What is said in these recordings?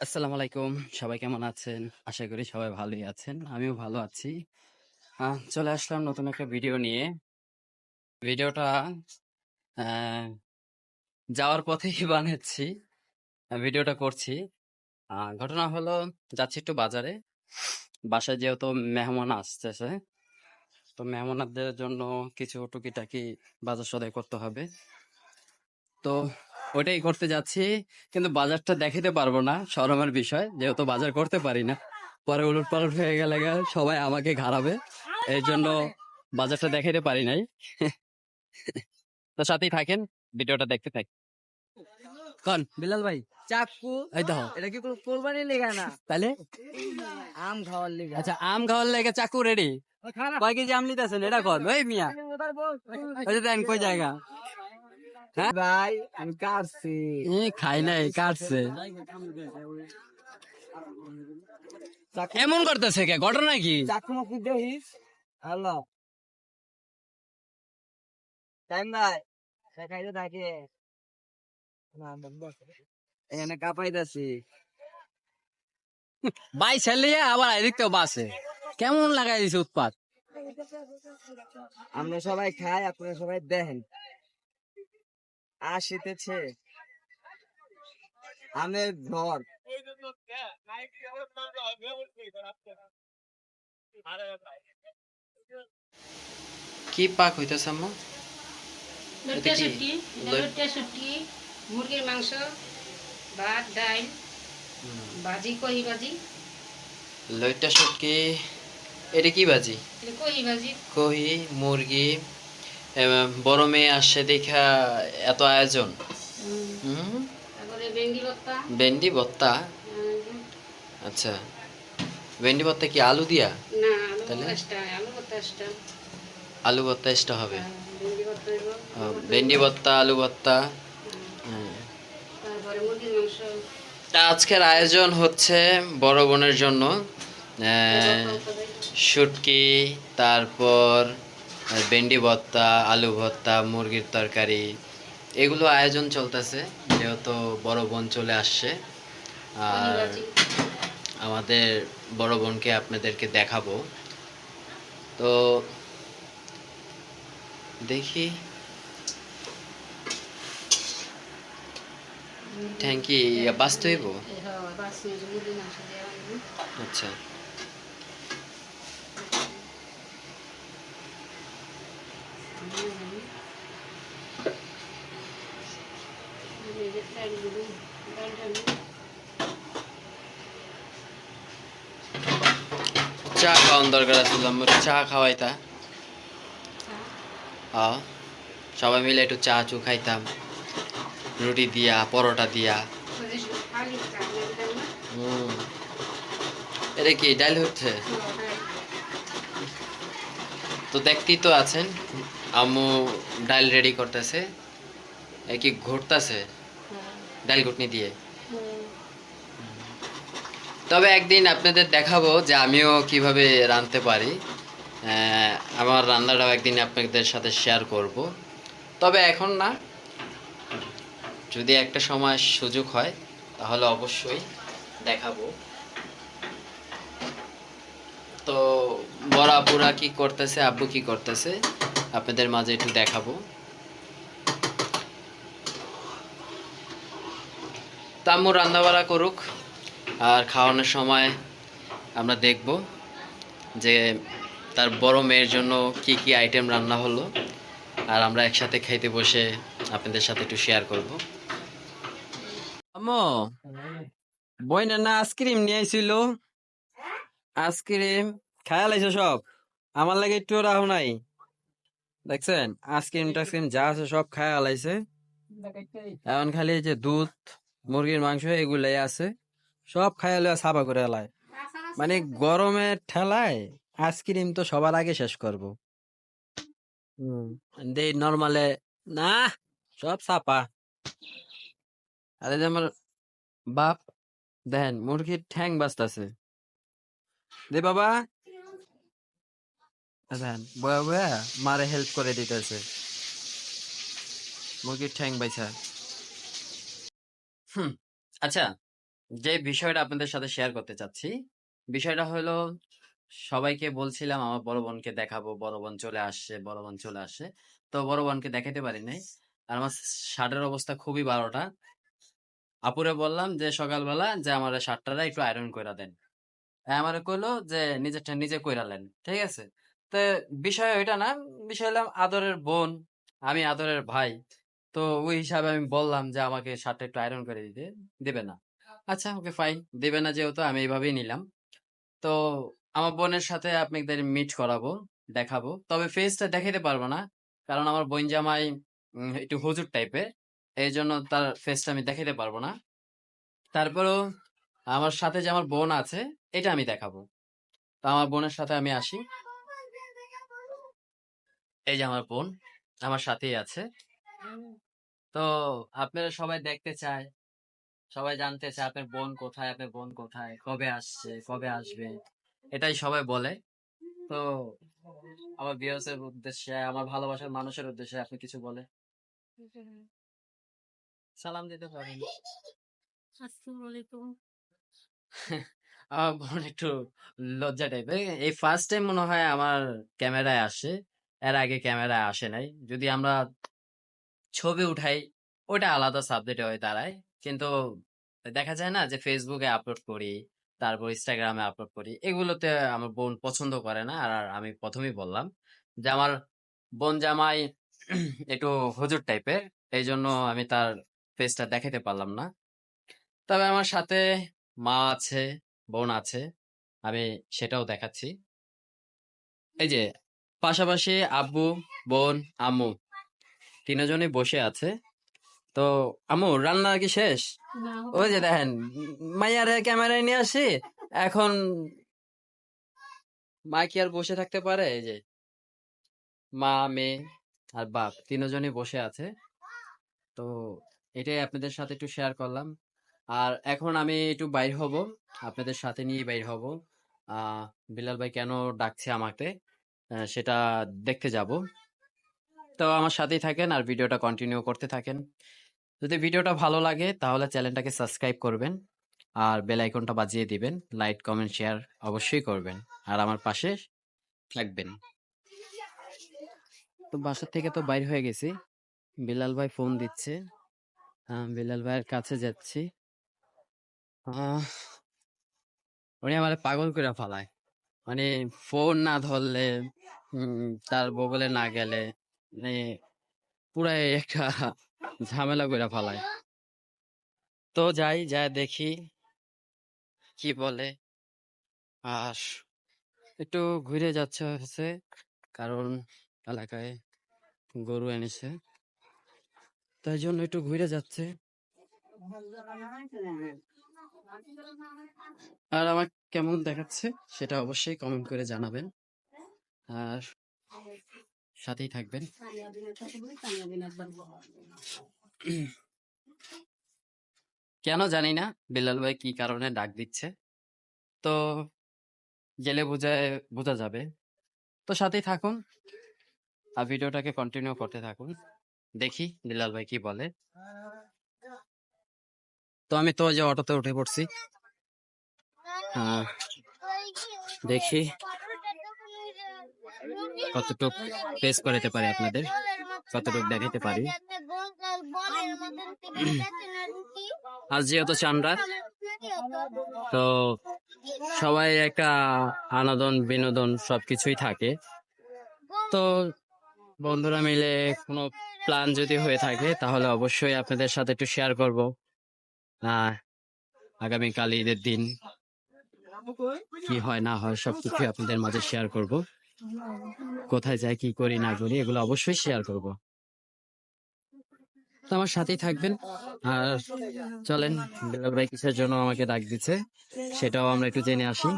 আসসালামু আলাইকুম। সবাই কেমন আছেন? আশা করি সবাই ভালোই আছেন। আমিও ভালো আছি। চলে আসলাম নতুন একটা ভিডিও নিয়ে। ভিডিওটা যাওয়ার পথেই বানাচ্ছি। ভিডিওটা করছি। ঘটনা হলো, যাচ্ছি একটু বাজারে। বাসায় যেহেতু মেহমান আসতেছে, তো মেহমানদের জন্য কিছু টুকিটাকি বাজার সদাই করতে হবে। তো ওইটাই করতে যাচ্ছি। কিন্তু বাজারটা দেখাতে পারব না শরমের বিষয়। যেহেতু বাজার করতে পারি না। পরে উলট পালট হয়ে গেলে সবাই আমাকে ঘাড়াবে। এই জন্য বাজারটা দেখাতে পারি নাই। তো সাথেই থাকেন ভিডিওটা দেখতে থাকি। কন? বিলাল ভাই? চাকু? এই দেখো। এটা কি কোনো কোরবানি লেগা না? তাহলে আম খাওয়ার লেগা। আচ্ছা আম খাওয়ার লেগে চাকু রেডি কয় কেজি আম নিতেছেন? এটা কর ওই মিয়া। ওই দেন কই জায়গা? ভাই আমি কাটছি। খাই নাই কাটছে। এমন করতেছে কে? ঘটনা কি? দেখিস হ্যালো। টাইম ভাই দেখাইতে থাকে। এখানে কাপাইতাছি। বাই ছেলিয়ে আবার এদিক তো বাসে। কেমন লাগাই দিছে উৎপাত? আমরা সবাই খাই আপনারা সবাই দেখেন। আসিতেছে। আমের ঝড়। কি পাক হইতেছে আম্মা? মুরগির মাংস ভাত ডাল ভাজি কহি ভাজি। লইটা শুটকি এটা কি বাজি কহি ভাজি। কহি মুরগি বড় মেয়ে আসছে দেখা এত আয়োজন। ভেন্ডি উম, আচ্ছা। ভেন্ডি ভর্তা কি আলু দিয়া? তাহলে? আলু ভর্তা এক্সট্রা হবে। ভেন্ডি ও, ভেন্ডি ভর্তা আলু ভর্তা। উম, হুম। তারপরে মুরগির মাংস। তা আজকের আয়োজন হচ্ছে বড় বোনের জন্য আহ, শুটকি তারপর ভেন্ডি ভর্তা আলু ভর্তা মুরগির তরকারি এগুলো আয়োজন চলতেছে যেহেতু বড় বোন চলে আসছে। আর আমাদের বড় বোনকে আপনাদেরকে দেখাবো। তো দেখি। থ্যাংক ইউ বাঁচতে হইব? বাস মুরগির মাংস দিয়ে আনব আচ্ছা চা খাওয়ান দরকার আছিল আমার চা খাওয়াইতা হ্যাঁ সবাই মিলে একটু চা চু খাইতাম। রুটি দিয়া পরোটা দিয়া। এটা কি ডাল হচ্ছে? তো দেখতেই তো আছেন আম্মু ডাল রেডি করতেছে। কি ঘুরতেছে? ডাল ঘুটনি দিয়ে। তবে একদিন আপনাদের দেখাবো যে আমিও কীভাবে রাঁধতে পারি। আমার রান্নাটাও একদিন আপনাদের সাথে শেয়ার করব। তবে এখন না, যদি একটা সময় সুযোগ হয়, তাহলে অবশ্যই দেখাবো। তো বড় আপুরা কি করতেছে, আব্বু কি করতেছে, আপনাদের মাঝে একটু দেখাবো। তো আম্মু রান্নাবাড়া করুক। আর খাওয়ানোর সময় আমরা দেখব যে তার বড় মেয়ের জন্য কি কি আইটেম রান্না হলো। আর আমরা একসাথে খাইতে বসে আপনাদের সাথে একটু শেয়ার করব। আম্মু, বইনা না আইসক্রিম নিয়ে আইছিল? আইসক্রিম খায়া লাইছো সব? আমার লাগে একটু রাহো নাই। দেখছেন? আইসক্রিম টাইসক্রিম যা আছে সব খায়া লাইছে এখন খালি এই যে দুধ, মুরগির মাংস, এগুলাই আছে। সব খাইয়া লইয়া সাবা করে এলায় মানে গরমের ঠেলায় আইসক্রিম তো সবার আগে শেষ করব। হুম। দেই নর্মালে না সব সাপা। আরে যে আমার বাপ দেন মুরগির ঠ্যাং বাজতাছে। দে বাবা। দেখেন বয়া বয়া মারে হেল্প করে দিতেছে। মুরগির ঠ্যাং বাইছা হুম আচ্ছা। যে বিষয়টা আপনাদের সাথে শেয়ার করতে চাচ্ছি, বিষয়টা হলো, সবাইকে বলছিলাম আমার বড় বোনকে দেখাবো, বড় বোন চলে আসছে, বড় বোন চলে আসছে। তো বড় বোনকে দেখাতে পারি নাই। আর আমার শার্টের অবস্থা খুবই বারোটা। আপুরে বললাম যে, সকালবেলা যে আমার শার্টটা একটু আয়রন করে দেন। আমার কইলো যে, নিজেরটা নিজে কইরালেন ঠিক আছে? তো বিষয় ওইটা না, বিষয় হলাম আদরের বোন, আমি আদরের ভাই। তো ওই হিসাবে আমি বললাম যে, আমাকে শার্টটা একটু আয়রন করে দিতে, দেবে না। আচ্ছা ওকে ফাইন দেবে না যেহেতু আমি এইভাবেই নিলাম। তো আমার বোনের সাথে আপনাদের মিট করাবো, দেখাবো। তবে ফেসটা দেখাতে পারব না, কারণ আমার বোন জামাই একটু হুজুর টাইপের এই জন্য তার ফেসটা আমি দেখাতে পারব না। তারপরেও আমার সাথে যে আমার বোন আছে, এটা আমি দেখাবো। তো আমার বোনের সাথে আমি আসি। এই যে আমার বোন, আমার সাথেই আছে। তো আপনারা সবাই দেখতে চায়। সবাই জানতে চায় আপনার বোন কোথায় আপনার বোন কোথায় কবে আসছে কবে আসবে। এটাই সবাই বলে। তো আমার বিয়ার্সের উদ্দেশ্যে আমার ভালোবাসার মানুষের উদ্দেশ্যে আপনি কিছু বলে সালাম দিতে পারেন। আসসালামু আলাইকুম আমার বোন একটু লজ্জা টাইপের এই ফার্স্ট টাইম মনে হয় আমার ক্যামেরায় আসে। এর আগে ক্যামেরায় আসে নাই। যদি আমরা ছবি উঠাই ওটা আলাদা সাবজেক্ট হয়ে দাঁড়ায়। কিন্তু দেখা যায় না যে ফেসবুকে আপলোড করি, তারপর ইনস্টাগ্রামে আপলোড করি। এগুলোতে আমার বোন পছন্দ করে না। আর আমি প্রথমেই বললাম যে, আমার বোন জামাই একটু হুজুর টাইপের এই জন্য আমি তার ফেসটা দেখাতে পারলাম না। তবে আমার সাথে মা আছে, বোন আছে, আমি সেটাও দেখাচ্ছি। এই যে, পাশাপাশি আব্বু, বোন, আম্মু তিনজনই বসে আছে। তো আম্মু রান্না কি শেষ? ওই যে দেখেন মাইয়ারে ক্যামেরায় নিয়ে আসি এখন মা কি আর বসে থাকতে পারে? এই যে মা মেয়ে আর বাপ তিনজনই বসে আছে। তো এটাই আপনাদের সাথে একটু শেয়ার করলাম। আর এখন আমি একটু বাইর হব আপনাদের সাথে নিয়ে বাইর হব। আহ বিলাল ভাই কেন ডাকছে আমাকে? সেটা দেখতে যাব। তো আমার সাথেই থাকেন আর ভিডিওটা কন্টিনিউ করতে থাকেন। যদি ভিডিওটা ভালো লাগে, তাহলে চ্যানেলটাকে সাবস্ক্রাইব করবেন আর বেল আইকনটা বাজিয়ে দিবেন। লাইক, কমেন্ট, শেয়ার অবশ্যই করবেন। আর আমার পাশে থাকবেন। তো বাসা থেকে তো বাইর হয়ে গেছি। বিলাল ভাই ফোন দিচ্ছে। বিলাল ভাইয়ের কাছে যাচ্ছি। উনি আমার পাগল করে ফালায়। মানে ফোন না ধরলে তার বগলে না গেলে মানে পুরাই একটা ঝামেলা করে ফেলায়। তো যাই, যা দেখি, কি বলে? আর একটু ঘুরে যাচ্ছে হচ্ছে, কারণ এলাকায় গরু এনেছে। তাই জন্য একটু ঘুরে যাচ্ছে। আর আমার কেমন দেখাচ্ছে, সেটা অবশ্যই কমেন্ট করে জানাবেন। আর সাথেই থাকবেন। কেন জানি না, বিলাল ভাই কি কারণে ডাক দিচ্ছে। তো গেলে বোঝায় বোঝা যাবে। তো সাথেই থাকুন আর ভিডিওটাকে কন্টিনিউ করতে থাকুন। দেখি বিলাল ভাই কি বলে। তো আমি তো যে অটোতে উঠে পড়ছি। দেখি কতটুক পেস করাতে পারি আপনাদের? কতটুক দেখাতে পারি? আজ যেহেতু চান্ডার তো সবাই একটা আনন্দন, বিনোদন সবকিছুই থাকে। তো বন্ধুরা মিলে কোনো প্ল্যান যদি হয়ে থাকে, তাহলে অবশ্যই আপনাদের সাথে একটু শেয়ার করব। আগামীকাল ঈদের দিন কি হয় না হয় সবকিছু আপনাদের মাঝে শেয়ার করব। কোথায় যাই, কি করি, না করি, এগুলো অবশ্যই শেয়ার করব। তো আমার সাথেই থাকবেন। আর চলেন বিলাল ভাই কিসের জন্য আমাকে ডাক দিচ্ছে, সেটাও আমরা একটু জেনে আসি।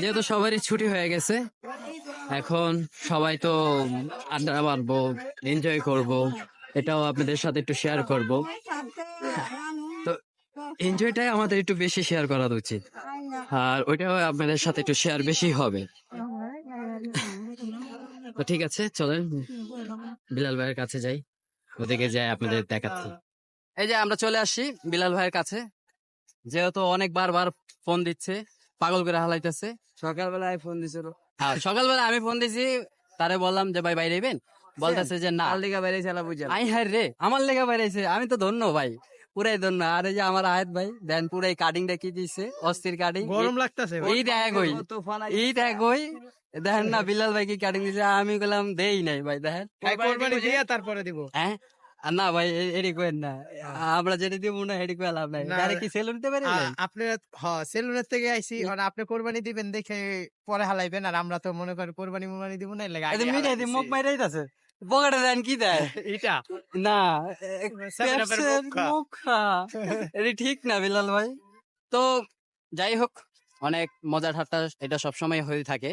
যেহেতু সবারই ছুটি হয়ে গেছে, এখন সবাই তো আড্ডা মারবো এনজয় করব, এটাও আপনাদের সাথে একটু শেয়ার করব। তো এনজয়টাই আমাদের একটু বেশি শেয়ার করা উচিত। আর ওইটাও আপনাদের সাথে একটু শেয়ার বেশি হবে। তো ঠিক আছে চলেন। বিলাল ভাইয়ের কাছে যাই। ওদিকে যাই আপনাদের দেখাচ্ছি। এই যে আমরা চলে আসছি বিলাল ভাইয়ের কাছে। যেহেতু অনেক বারবার ফোন দিচ্ছে পাগল করে হালাইতেছে। সকালবেলায় ফোন দিছিল। আর সকালবেলা আমি ফোন দিছি তারে বললাম যে ভাই বাইরে বলতেছে যে না। দিকে বাইরে আই রে আমার লেখা বাইরেছে আমি তো ধন্য ভাই। পুরাই ধন্য। আর এই যে আমার আয়াত ভাই দেন পুরাই কাটিং কি দিছে? অস্থির কাটিং গরম লাগতেছে এই দেখ ওই এই দেখ ওই দেখেন না বিলাল ভাই কি কাটিং দিছে? আমি বললাম দেই নাই ভাই দেখেন। কোরবানি দিয়ে তারপরে দিব। হ্যাঁ? আর না ভাই এ- এডি কইেন না। আমরা যেটা দিব না এডি কই লাভ নাই। ডাইরেক্ট কি সেলুন দিতে পারি আপনি হ সেলুনের থেকে আইছি। আপনি কোরবানি দিবেন দেখে পরে হালাইবেন। আর আমরা তো মনে করি কোরবানি মোরবানি দিব না লাগে এটা মিটাই দি মুখ মাইরাই আছে পকেটে দেন কি দেয়? এটা না এটা ঠিক না বিলাল ভাই। তো যাই হোক অনেক মজা ঠাট্টা এটা সবসময় হয়ে থাকে।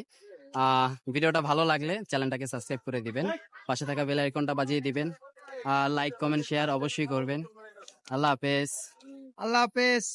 আহ ভিডিওটা ভালো লাগলে চ্যানেলটাকে সাবস্ক্রাইব করে দিবেন। পাশে থাকা বেল আইকনটা বাজিয়ে দিবেন। লাইক কমেন্ট শেয়ার অবশ্যই করবেন। আল্লাহ হাফেজ। আল্লাহ হাফেজ।